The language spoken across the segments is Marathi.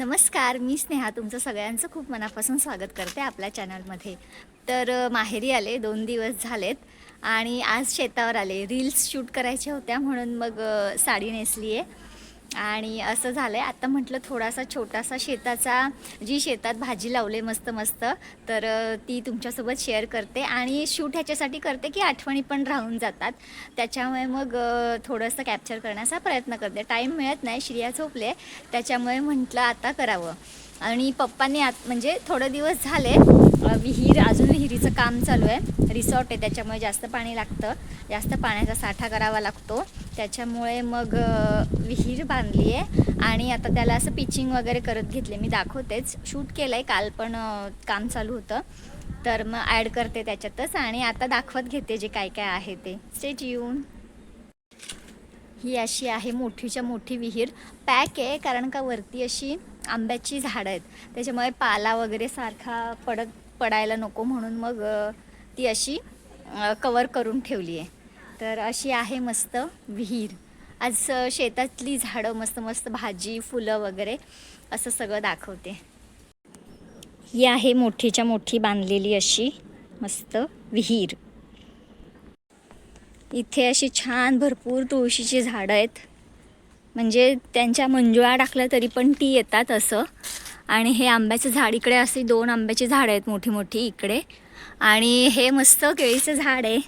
नमस्कार मी स्नेहा. तुमचं सगळ्यांचं खूप मनापासून स्वागत करते आपल्या चॅनलमध्ये. तर माहेरी आले दोन दिवस झालेत आणि आज शेतावर आले. रील्स शूट करायच्या होत्या म्हणून मग साडी नेसली आहे आणि असं झालं आहे आता म्हटलं थोडासा छोटासा शेताचा जी शेतात भाजी लावले मस्त मस्त तर ती तुमच्यासोबत शेअर करते आणि शूट ह्याच्यासाठी करते की आठवणी पण राहून जातात. त्याच्यामुळे मग थोडंसं कॅप्चर करण्याचा प्रयत्न करते. टाईम मिळत नाही श्रिया झोपले. त्याच्यामुळे म्हटलं आता करावं. आणि पप्पांनी आत म्हणजे थोडे दिवस झाले विहीर अजून विहिरीचं काम चालू आहे. रिसॉर्ट आहे त्याच्यामुळे जास्त पाणी लागतं. जास्त पाण्याचा साठा करावा लागतो. त्याच्यामुळे मग विहीर बांधली आहे आणि आता त्याला असं पिचिंग वगैरे करत घेतले. मी दाखवतेच. शूट केलं आहे काल पण काम चालू होतं. तर मग ॲड करते त्याच्यातच आणि आता दाखवत घेते जे काय काय आहे ते. स्टेट येऊन ही अशी आहे मोठीच्या मोठी विहीर. पॅक आहे कारण का वरती अशी आंब्याची झाडं आहेत. त्याच्यामुळे पाला वगैरे सारखा पडत पडायला नको म्हणून मग ती अशी कवर करून ठेवली आहे. तर अशी आहे मस्त विहीर. आज शेतातली झाडं मस्त मस्त भाजी फुलं वगैरे असं सगळं दाखवते. ही आहे मोठीच्या मोठी बांधलेली अशी मस्त विहीर. इथे अशी छान भरपूर तुळशीची झाडं आहेत. म्हणजे त्यांच्या मंजुळा टाकल्या तरी पण ती येतात असं. आणि हे आंब्याचं झाड इकडे असे दोन आंब्याची झाडं आहेत मोठी मोठी इकडे. आणि हे मस्त केळीचं झाड आहे.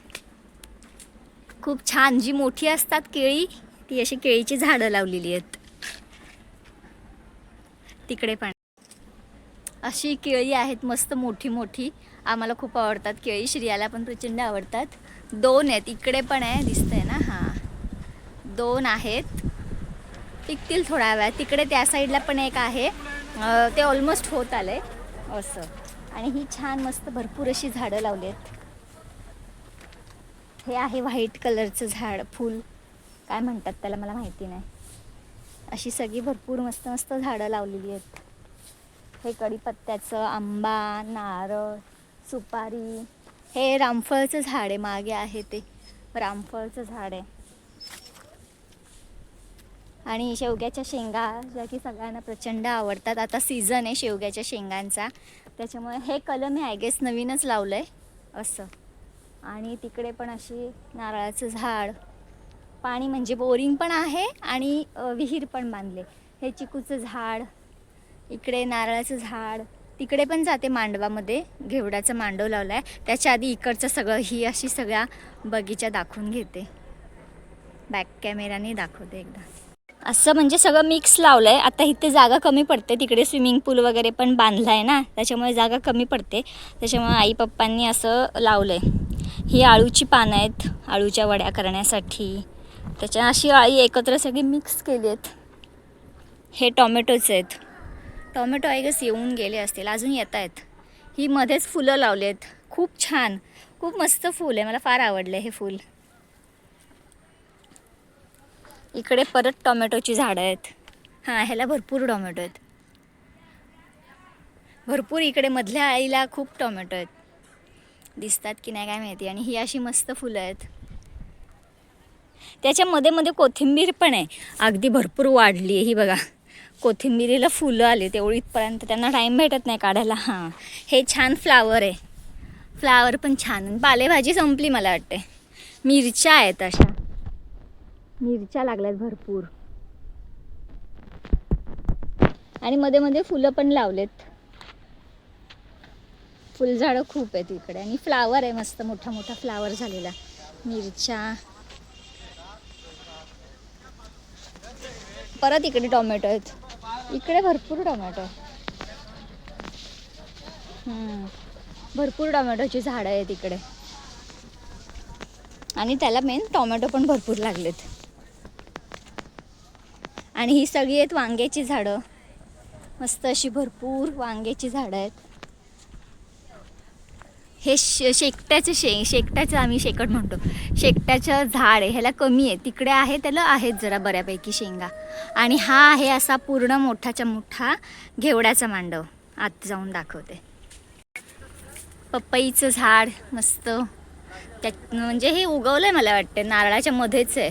खूप छान जी मोठी असतात केळी ती अशी केळीची झाडं लावलेली आहेत. तिकडे पण. अशी केळी आहेत मस्त मोठी मोठी. आम्हाला खूप आवडतात केळी श्रियाला पण प्रचंड आवडतात. दोन आहेत इकडे पण आहे दिसतंय ना? हां. दोन आहेत. टिकतील थोड्या वेळात तिकडे त्या साईडला पण एक आहे. ते ऑलमोस्ट होत आलंय. असं. आणि ही छान मस्त भरपूर अशी झाडं लावली आहेत. हे आहे व्हाईट कलरचं झाड फूल. काय म्हणतात त्याला मला माहिती नाही. अशी सगळी भरपूर मस्त मस्त झाडं लावलेली आहेत. हे कढीपत्त्याचं आंबा नारळ सुपारी. हे रामफळचं झाड आहे. मागे आहे ते. रामफळचं झाड आहे. आणि शेवग्याच्या शेंगा ज्या की सगळ्यांना प्रचंड आवडतात. आता सीझन आहे शेवग्याच्या शेंगांचा. त्याच्यामुळे हे कलम मी आय गेस नवीनच लावलं आहे असं. आणि तिकडे पण अशी नारळाचं झाड. पाणी म्हणजे बोरिंग पण आहे आणि विहीर पण बांधले. हे चिकूचं झाड इकडे नारळाचं झाड. तिकडे पण जाते मांडवामध्ये. घेवडाचं मांडव लावला आहे त्याच्या आधी इकडचं सगळं ही अशी सगळ्या बगीचा दाखवून घेते. बॅक कॅमेराने दाखवते एकदा. असं म्हणजे सगळं मिक्स लावलं आहे आता इथे जागा कमी पडते. तिकडे स्विमिंग पूल वगैरे पण बांधला आहे ना. त्याच्यामुळे जागा कमी पडते. त्याच्यामुळे आई पप्पांनी असं लावलं आहे ही आळूची पानं आहेत. आळूच्या वड्या करण्यासाठी. त्याच्या अशी आळी एकत्र सगळी मिक्स केली आहेत. हे टॉमॅटोचे आहेत. टॉमॅटो आय गस येऊन गेले असतील. अजून येत आहेत. ही मध्येच फुलं लावली आहेत. खूप छान. खूप मस्त फूल आहे. मला फार आवडलं हे फूल. इकडे परत टोमॅटोची झाडं आहेत. हां ह्याला भरपूर टोमॅटो आहेत. भरपूर इकडे मधल्या आईला खूप टोमॅटो आहेत. दिसतात की नाही काय माहिती. आणि ही अशी मस्त फुलं आहेत. त्याच्या मध्ये मध्ये कोथिंबीर पण आहे. अगदी भरपूर वाढली आहे. ही बघा कोथिंबीरीला फुलं आली तेवढी इथपर्यंत त्यांना टाईम भेटत नाही काढायला. हां हे छान फ्लावर आहे. फ्लावर पण छान. पालेभाजी संपली मला वाटते मिरच्या आहेत अशा. मिरच्या लागल्यात भरपूर. आणि मध्ये मध्ये फुलं पण लावलेत. फुलझाडं खूप आहेत इकडे आणि फ्लावर आहे मस्त मोठा मोठा फ्लावर झालेला. मिरच्या. परत इकडे टोमॅटो आहेत. इकडे भरपूर टोमॅटो. आहे. भरपूर टोमॅटोची झाडं आहेत इकडे. आणि त्याला मेन टोमॅटो पण भरपूर लागलेत. आणि ही सगळी आहेत वांग्याची झाडं. मस्त अशी भरपूर वांग्याची झाडं आहेत. हे शे शेकट्याचं शे शेकट्याचं आम्ही शेकट म्हणतो. शेकट्याचं झाड आहे ह्याला कमी आहे. तिकडे आहे त्याला आहेत जरा बऱ्यापैकी शेंगा. आणि हा आहे असा पूर्ण मोठाच्या मोठा घेवड्याचा मांडव. आत जाऊन दाखवते. पपईचं झाड मस्त. त्यात म्हणजे हे उगवलं आहे मला वाटतं. नारळाच्या मध्येच आहे.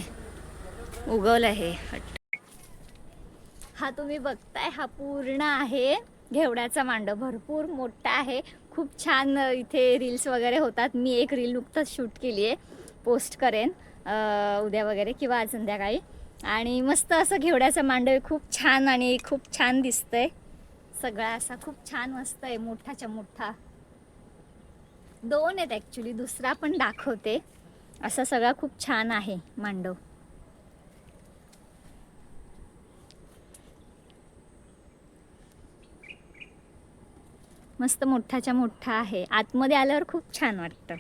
उगवलं आहे वाटतं हा तुम्ही बघताय हा पूर्ण आहे. घेवड्याचा मांडव भरपूर मोठा आहे. खूप छान इथे रील्स वगैरे होतात. मी एक रील नुकतंच शूट केली आहे. पोस्ट करेन उद्या वगैरे किंवा आज संध्याकाळी. आणि मस्त असं घेवड्याचं मांडव खूप छान आणि खूप छान दिसतंय. सगळा असा खूप छान मस्त आहे मोठाच्या मोठा. दोन आहेत ॲक्च्युली दुसरा पण दाखवते. असा सगळा खूप छान आहे मांडव मस्त मोठाच्या मोठा आहे. आतमध्ये आल्यावर खूप छान वाटतं.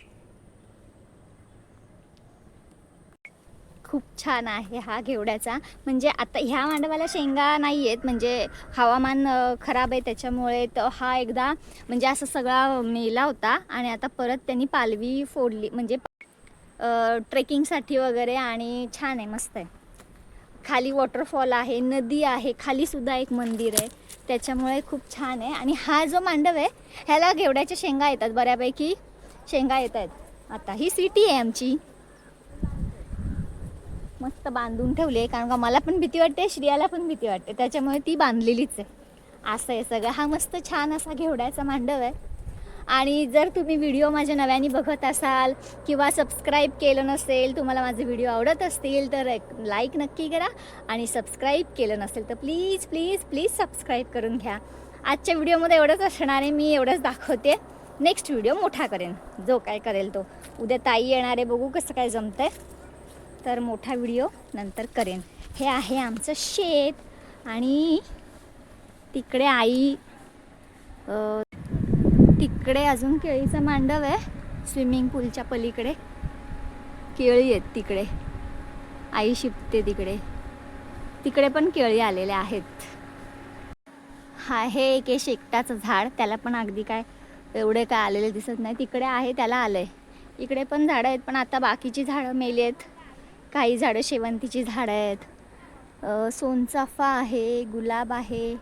खूप छान आहे हा घेवड्याचा. म्हणजे आता ह्या मांडवाला शेंगा नाही आहेत म्हणजे हवामान खराब आहे त्याच्यामुळे तर हा एकदा म्हणजे असा सगळा मेला होता आणि आता परत त्यांनी पालवी फोडली. म्हणजे ट्रेकिंगसाठी वगैरे आणि छान आहे मस्त आहे. खाली वॉटरफॉल आहे नदी आहे खाली सुद्धा एक मंदिर आहे. त्याच्यामुळे खूप छान आहे. आणि हा जो मांडव आहे ह्याला घेवड्याच्या शेंगा येतात बऱ्यापैकी. शेंगा येत आहेत. आता ही सिटी आहे आमची. मस्त बांधून ठेवली आहे कारण का मला पण भीती वाटते श्रियाला पण भीती वाटते. त्याच्यामुळे ती बांधलेलीच आहे. असं आहे सगळं. हा मस्त छान असा घेवड्याचा मांडव आहे. आणि जर तुम्ही व्हिडिओ माझ्या नव्याने बघत असाल किंवा सबस्क्राईब केलं नसेल तुम्हाला माझे व्हिडिओ आवडत असतील तर एक लाईक नक्की करा आणि सबस्क्राईब केलं नसेल तर प्लीज प्लीज प्लीज सबस्क्राईब करून घ्या. आजच्या व्हिडिओमध्ये एवढंच असणार आहे मी एवढंच दाखवते. नेक्स्ट व्हिडिओ मोठा करेन जो काय करेल तो. उद्या ताई येणार आहे बघू कसं काय जमतंय. तर मोठा व्हिडिओ नंतर करेन. हे आहे आमचं शेत आणि तिकडे आई तिकडे अजून केळीचं मांडव आहे स्विमिंग पूलच्या पलीकडे. केळी आहेत तिकडे. आई शिपते तिकडे. तिकडे पण केळी आलेल्या आहेत. हा हे एक आहे शेकटाचं झाड. त्याला पण अगदी काय एवढे काय आलेले दिसत नाही. तिकडे आहे त्याला आलंय. इकडे पण झाडं आहेत पण आता बाकीची झाडं मेली आहेत. काही झाडं शेवंतीची झाडं आहेत. सोनचाफा आहे गुलाब आहे.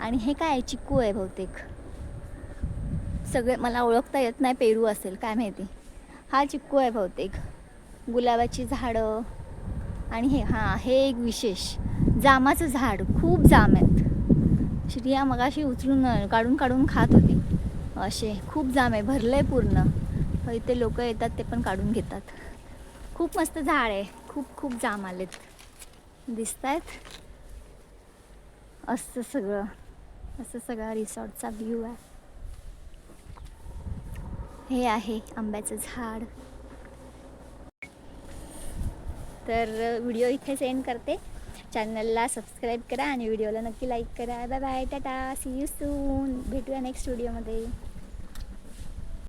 आणि हे काय आहे? चिक्कू आहे बहुतेक. सगळे मला ओळखता येत नाही पेरू असेल काय माहिती. हा चिक्कू आहे बहुतेक. गुलाबाची झाडं आणि हे हां हे एक विशेष. जामाचं झाड खूप जाम आहेत. श्रिया मगाशी उचलून काढून काढून खात होती. असे खूप जाम आहे भरलं आहे पूर्ण इथे लोक येतात ते पण काढून घेतात. खूप मस्त झाड आहे. खूप खूप जाम आलेत. दिसत आहेत असं सगळं. असं सगळा रिसॉर्टचा व्ह्यू आहे. हे आहे आंब्याचं झाड. तर व्हिडिओ इथे सेंड करते. चॅनलला सबस्क्राईब करा आणि व्हिडिओला नक्की लाईक करा. Bye bye tata see you soon भेटूया नेक्स्ट व्हिडिओमध्ये